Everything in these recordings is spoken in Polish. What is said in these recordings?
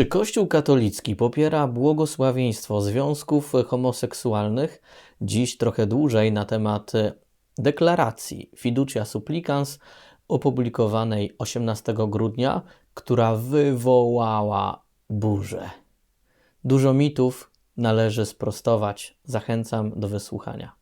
Czy Kościół katolicki popiera błogosławieństwo związków homoseksualnych? Dziś trochę dłużej na temat deklaracji Fiducia Supplicans opublikowanej 18 grudnia, która wywołała burzę. Dużo mitów należy sprostować. Zachęcam do wysłuchania.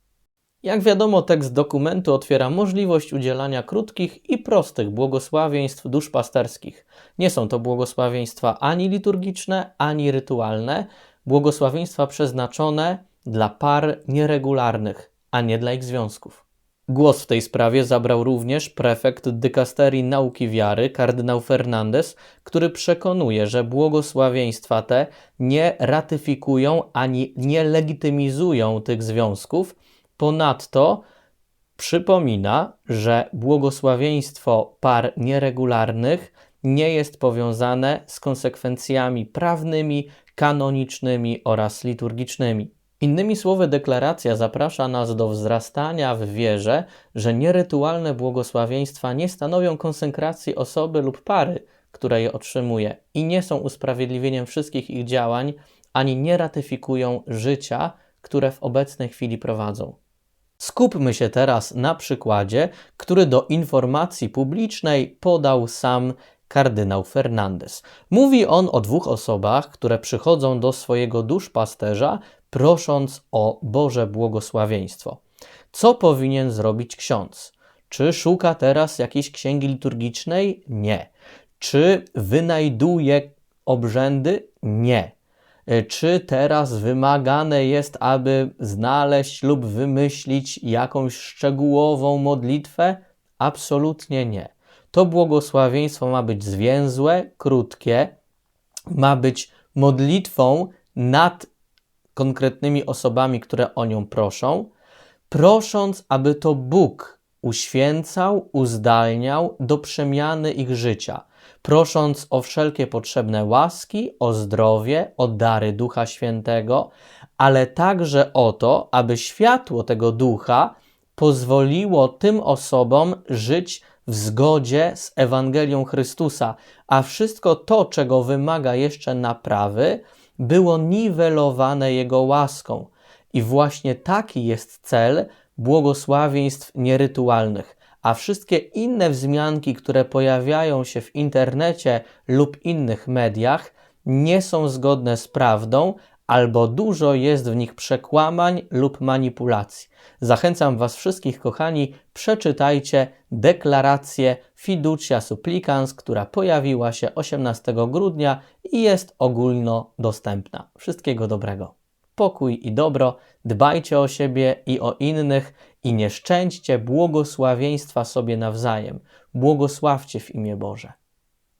Jak wiadomo, tekst dokumentu otwiera możliwość udzielania krótkich i prostych błogosławieństw duszpasterskich. Nie są to błogosławieństwa ani liturgiczne, ani rytualne, błogosławieństwa przeznaczone dla par nieregularnych, a nie dla ich związków. Głos w tej sprawie zabrał również prefekt dykasterii nauki wiary, kardynał Fernandez, który przekonuje, że błogosławieństwa te nie ratyfikują ani nie legitymizują tych związków, Ponadto przypomina, że błogosławieństwo par nieregularnych nie jest powiązane z konsekwencjami prawnymi, kanonicznymi oraz liturgicznymi. Innymi słowy, deklaracja zaprasza nas do wzrastania w wierze, że nierytualne błogosławieństwa nie stanowią konsekracji osoby lub pary, która je otrzymuje i nie są usprawiedliwieniem wszystkich ich działań, ani nie ratyfikują życia, które w obecnej chwili prowadzą. Skupmy się teraz na przykładzie, który do informacji publicznej podał sam kardynał Fernandez. Mówi on o dwóch osobach, które przychodzą do swojego duszpasterza, prosząc o Boże błogosławieństwo. Co powinien zrobić ksiądz? Czy szuka teraz jakiejś księgi liturgicznej? Nie. Czy wynajduje obrzędy? Nie. E, czy teraz wymagane jest, aby znaleźć lub wymyślić jakąś szczegółową modlitwę? Absolutnie nie. To błogosławieństwo ma być zwięzłe, krótkie, ma być modlitwą nad konkretnymi osobami, które o nią proszą, prosząc, aby to Bóg uświęcał, uzdalniał do przemiany ich życia prosząc o wszelkie potrzebne łaski, o zdrowie, o dary Ducha Świętego, ale także o to, aby światło tego Ducha pozwoliło tym osobom żyć w zgodzie z Ewangelią Chrystusa, a wszystko to, czego wymaga jeszcze naprawy, było niwelowane Jego łaską. I właśnie taki jest cel błogosławieństw nierytualnych a wszystkie inne wzmianki, które pojawiają się w internecie lub innych mediach, nie są zgodne z prawdą, albo dużo jest w nich przekłamań lub manipulacji. Zachęcam Was wszystkich, kochani, przeczytajcie deklarację Fiducia Supplicans, która pojawiła się 18 grudnia i jest ogólnodostępna. Wszystkiego dobrego. Pokój i dobro, dbajcie o siebie i o innych i nie szczęście błogosławieństwa sobie nawzajem. Błogosławcie w imię Boże.